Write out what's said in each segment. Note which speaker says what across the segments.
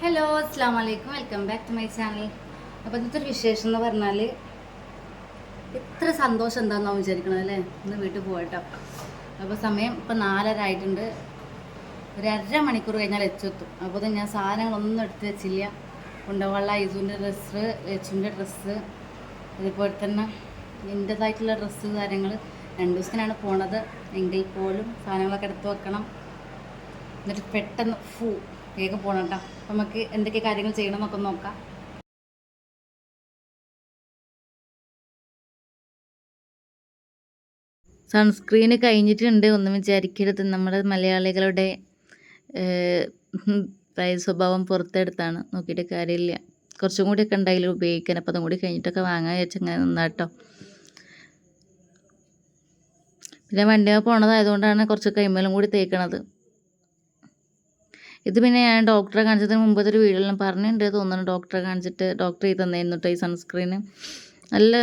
Speaker 1: Hello അസ്സാം വലൈക്കും welcome back to my channel അപ്പോൾ ഇന്നത്തെ ഒരു വിശേഷം എന്ന് പറഞ്ഞാൽ ഇത്ര സന്തോഷം എന്താണെന്നാവും വിചാരിക്കണത് അല്ലേ? ഇന്ന് വീട്ടിൽ പോകട്ടോ അപ്പോൾ സമയം ഇപ്പോൾ നാലര ആയിട്ടുണ്ട് ഒരു അര മണിക്കൂർ കഴിഞ്ഞാൽ എച്ചെത്തും അപ്പോൾ ഞാൻ സാധനങ്ങളൊന്നും എടുത്ത് വെച്ചില്ല. ഉണ്ടവള്ള ഐസുവിന്റെ ഡ്രസ്സ് ലച്ചുവിന്റെ ഡ്രസ്സ് അതുപോലെ തന്നെ എന്റെതായിട്ടുള്ള ഡ്രസ്സ് കാര്യങ്ങൾ രണ്ട് ദിവസത്തിനാണ് പോണത്. എങ്കിൽ പോലും സാധനങ്ങളൊക്കെ എടുത്ത് വെക്കണം. എന്നിട്ട് പെട്ടെന്ന് ഫൂ വേഗം പോകണം കേട്ടോ അപ്പം നമുക്ക് എന്തൊക്കെ കാര്യങ്ങൾ ചെയ്യണം എന്നൊക്കെ നോക്കാം. സൺസ്ക്രീന് കഴിഞ്ഞിട്ടുണ്ട് ഒന്നും വിചാരിക്കരുത്. നമ്മുടെ മലയാളികളുടെ സ്വഭാവം പുറത്തെടുത്താണ്. നോക്കിയിട്ട് കാര്യമില്ല. കുറച്ചും കൂടിയൊക്കെ ഉണ്ടായാലും ഉപയോഗിക്കാൻ. അപ്പോൾ അതും കൂടി കഴിഞ്ഞിട്ടൊക്കെ വാങ്ങാൻ വെച്ചങ്ങനെ നന്നാട്ടോ പിന്നെ വണ്ടിയിൽ പോണതായതുകൊണ്ടാണ് കുറച്ച് കൈമേലും കൂടി തേക്കണത്. ഇത് പിന്നെ ഞാൻ ഡോക്ടറെ കാണിച്ചതിന് മുമ്പത്തെ ഒരു വീഡിയോയിൽ ഞാൻ പറഞ്ഞിട്ടുണ്ട്. തോന്നുന്നു ഡോക്ടറെ കാണിച്ചിട്ട് ഡോക്ടർ ചെയ്ത് തന്നായിരുന്നു കേട്ടോ ഈ സൺസ്ക്രീന് നല്ല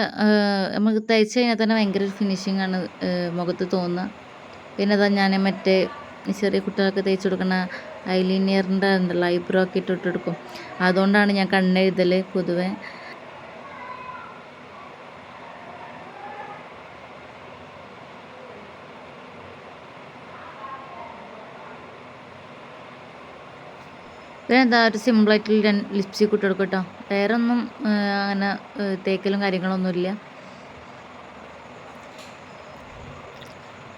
Speaker 1: നമുക്ക് തയ്ച്ച് കഴിഞ്ഞാൽ തന്നെ ഭയങ്കര ഒരു ഫിനിഷിംഗ് ആണ് മുഖത്ത് തോന്നുക. പിന്നെ അതാ ഞാൻ മറ്റേ ചെറിയ കുട്ടികൾക്ക് തയ്ച്ച് കൊടുക്കുന്ന ഐലീനിയറിന്റെ ഉണ്ടല്ലോ ഐബ്രോ ഒക്കെ ഇട്ടിട്ട് കൊടുക്കും. അതുകൊണ്ടാണ് ഞാൻ കണ്ണെഴുതൽ പൊതുവെ. എന്താ ഒരു സിമ്പിളായിട്ടുള്ള ലിപ്സ്റ്റിക് ഇട്ട് കൊടുക്കും കേട്ടോ വേറെ ഒന്നും അങ്ങനെ തേക്കലും കാര്യങ്ങളൊന്നുമില്ല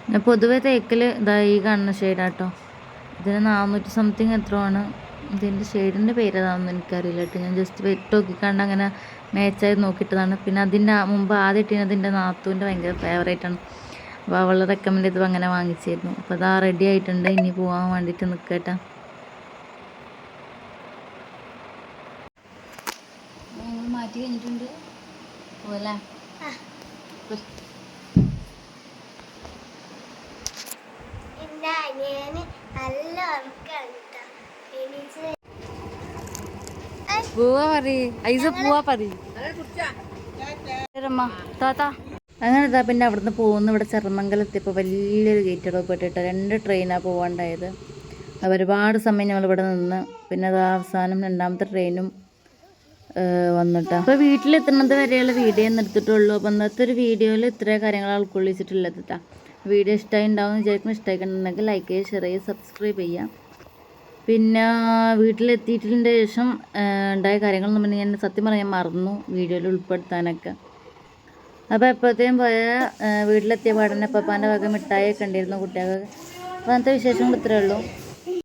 Speaker 1: പിന്നെ പൊതുവേ തേക്കൽ ഇതാ ഈ കാണുന്ന ഷെയ്ഡാട്ടോ ഇതിന് നാനൂറ്റി സംതിങ് എത്ര ആണ് ഇതിന്റെ ഷെയ്ഡിന്റെ പേര് ഏതാണെന്ന് എനിക്കറിയില്ല കേട്ടോ ഞാൻ ജസ്റ്റ് വെറ്റ് നോക്കിക്കാണ്ട് അങ്ങനെ മാച്ചായി നോക്കിയിട്ടതാണ്. പിന്നെ അതിന്റെ മുമ്പ് ആദ്യം അതിന്റെ എന്റെ നാത്തൂന്റെ ഭയങ്കര ഫേവറേറ്റ് ആണ്. അപ്പോൾ അവൾ റെക്കമെൻഡ് ചെയ്തപ്പോൾ അങ്ങനെ വാങ്ങിച്ചിരുന്നു. അപ്പോൾ അതാ റെഡി ആയിട്ടുണ്ട്. ഇനി പോകാൻ വേണ്ടിയിട്ട് നിൽക്കട്ടെ മാറ്റി കഴിഞ്ഞിട്ടുണ്ട്.
Speaker 2: കേട്ടോ.
Speaker 1: പോവാ പറയ്. ഐസ പോവാ പറയ്. താത്ത. അങ്ങനെ ഇതാ പിന്നെ അവിടുന്ന് പോകുന്നു. ഇവിടെ ചെറുമംഗലത്തിയപ്പോൾ വലിയൊരു ഗേറ്റ് പോയിട്ടിട്ട് രണ്ട് ട്രെയിനാ പോകാണ്ടായത് അപ്പൊ ഒരുപാട് സമയം ഞങ്ങൾ ഇവിടെ നിന്ന്. പിന്നെ അത് അവസാനം രണ്ടാമത്തെ ട്രെയിനും വന്നിട്ടാ. അപ്പോൾ വീട്ടിലെത്തുന്നത് വരെയുള്ള വീഡിയോ ഒന്ന് എടുത്തിട്ടുള്ളൂ. അപ്പോൾ ഇന്നത്തെ ഒരു വീഡിയോയിൽ ഇത്ര കാര്യങ്ങൾ ഉൾക്കൊള്ളിച്ചിട്ടുള്ളത് കേട്ടോ വീഡിയോ ഇഷ്ടമായി ഉണ്ടാവും വിചാരിക്കുന്നു. ഇഷ്ടമായിട്ടുണ്ടെങ്കിൽ ലൈക്ക് ചെയ്യുക ഷെയർ ചെയ്യുക സബ്സ്ക്രൈബ് ചെയ്യാം പിന്നെ വീട്ടിലെത്തിയിട്ടിന്റെ ശേഷം ഉണ്ടായ കാര്യങ്ങൾ നമ്മൾ ഞാൻ സത്യം പറയാൻ മറന്നു വീഡിയോയിൽ ഉൾപ്പെടുത്താനൊക്കെ. അപ്പോൾ എപ്പോഴത്തേയും പോയ വീട്ടിലെത്തിയ പാടന്നെ പപ്പാന്റെ വക മിഠായി ഉണ്ടായിരുന്നു കുട്ടികൾക്ക്. അപ്പോൾ അങ്ങനത്തെ വിശേഷങ്ങൾ ഇത്രയേ ഉള്ളൂ.